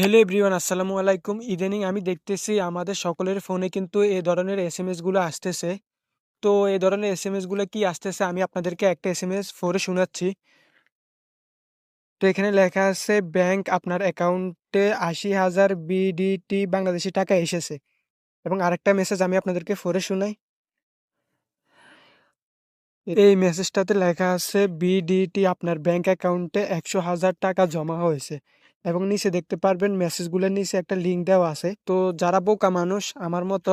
Hello everyone আসসালামু আলাইকুম। ইদানিং আমি দেখতেছি আমাদের সকলের ফোনে কিন্তু এ ধরনের এস এম এসগুলো আসতেছে। তো এ ধরনের এস এম এসগুলো কি আসতেছে আমি আপনাদেরকে একটা এস এম এস ফোরে শোনাচ্ছি। তো এখানে লেখা আছে ব্যাংক আপনার অ্যাকাউন্টে আশি হাজার বিডিটি বাংলাদেশি টাকা এসেছে। এবং আরেকটা মেসেজ আমি আপনাদেরকে ফোরে শোনাই। এই মেসেজটাতে লেখা আছে, বিডিটি আপনার ব্যাংক অ্যাকাউন্টে একশো হাজার টাকা জমা হয়েছে। এবং নিচে দেখতে পারবেন মেসেজগুলোর নিচে একটা লিঙ্ক দেওয়া আছে। তো যারা বোকা মানুষ, আমার মতো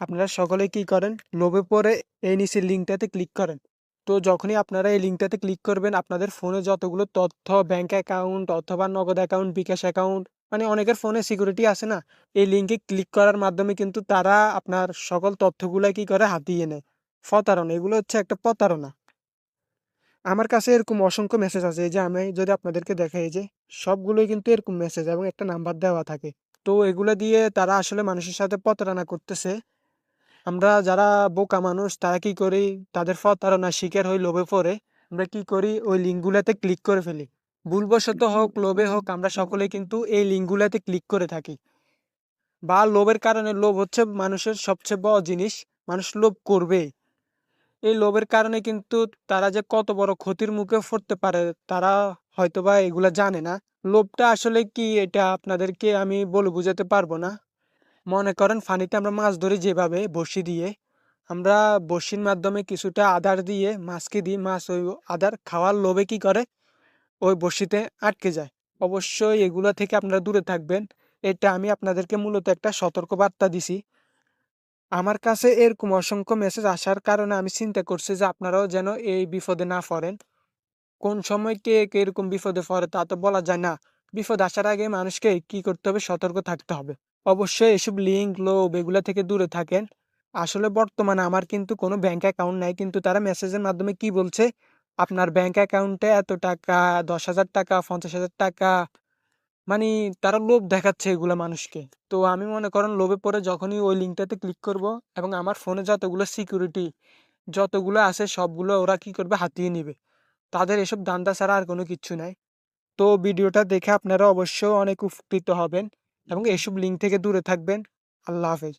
আপনারা সকলে কি করেন? লোভে পরে এই নিচে লিঙ্কটাতে ক্লিক করেন। তো যখনই আপনারা এই লিঙ্কটাতে ক্লিক করবেন, আপনাদের ফোনে যতগুলো তথ্য, ব্যাংক অ্যাকাউন্ট অথবা নগদ অ্যাকাউন্ট, বিকাশ অ্যাকাউন্ট মানে অনেকের ফোনে সিকিউরিটি আছে না? এই লিঙ্কে ক্লিক করার মাধ্যমে কিন্তু তারা আপনার সকল তথ্যগুলো কি করে? হাতিয়ে নেয়। প্রতারণা, এগুলো হচ্ছে একটা প্রতারণা। আমার কাছে এরকম অসংখ্য মেসেজ আছে যে আমি যদি আপনাদেরকে দেখাই যে সবগুলোই কিন্তু এরকম মেসেজ এবং একটা নাম্বার দেওয়া থাকে। তো এগুলো দিয়ে তারা আসলে মানুষের সাথে প্রতারণা করতেছে। আমরা যারা বোকা মানুষ, তারা কি করি? তাদের প্রতারণা শিকার হই লোভে পড়ে। আমরা কি করি? ওই লিঙ্কগুলোতে ক্লিক করে ফেলি। ভুলবশত হোক, লোভে হোক, আমরা সকলে কিন্তু এই লিঙ্কগুলোতে ক্লিক করে থাকি। বা লোভের কারণে লোভ হচ্ছে মানুষের সবচেয়ে বড় জিনিস। মানুষ লোভ করবেই। এই লোভের কারণে কিন্তু তারা যে কত বড় ক্ষতির মুখে পড়তে পারে, তারা হয়তোবা এগুলা জানে না। লোভটা আসলে কি এটা আপনাদেরকে আমি বলে বুঝাতে পারব না। মনে করেন ফানিতে আমরা মাছ ধরি যেভাবে বড়শি দিয়ে। আমরা বড়শির মাধ্যমে কিছুটা আদার দিয়ে, মাছকে দিই মাছ ওই আদার খাওয়ার লোভে কি করে? ওই বড়শিতে আটকে যায়। অবশ্যই এগুলো থেকে আপনারা দূরে থাকবেন। এটা আমি আপনাদেরকে মূলত একটা সতর্ক বার্তা দিছি। আমার কাছে এরকম অসংখ্য মেসেজ আসার কারণে আমি চিন্তা করছি যে আপনারাও যেন এই বিপদে না পড়েন। কোন সময় কে কে এরকম বিপদে পড়ে তা তো বলা যায় না। বিপদ আসার আগে মানুষকে কি করতে হবে? সতর্ক থাকতে হবে। অবশ্যই এসব লিঙ্ক লোভ এগুলো থেকে দূরে থাকেন। আসলে বর্তমানে আমার কিন্তু কোনো ব্যাংক অ্যাকাউন্ট নাই, কিন্তু তারা মেসেজের মাধ্যমে কি বলছে? আপনার ব্যাংক অ্যাকাউন্টে এত টাকা, দশ হাজার টাকা, পঞ্চাশ হাজার টাকা মানে তারা লোভ দেখাচ্ছে এগুলো মানুষকে। তো আমি মনে করেন লোভে পরে যখনই ওই লিঙ্কটাতে ক্লিক করব এবং আমার ফোনে যতগুলো সিকিউরিটি যতগুলো আছে সবগুলো ওরা কি করবে? হাতিয়ে নেবে। তাদের এসব দান্দা ছাড়া আর কোনো কিছু নাই। তো ভিডিওটা দেখে আপনারা অবশ্যই অনেক উপকৃত হবেন এবং এসব লিঙ্ক থেকে দূরে থাকবেন। আল্লাহ হাফেজ।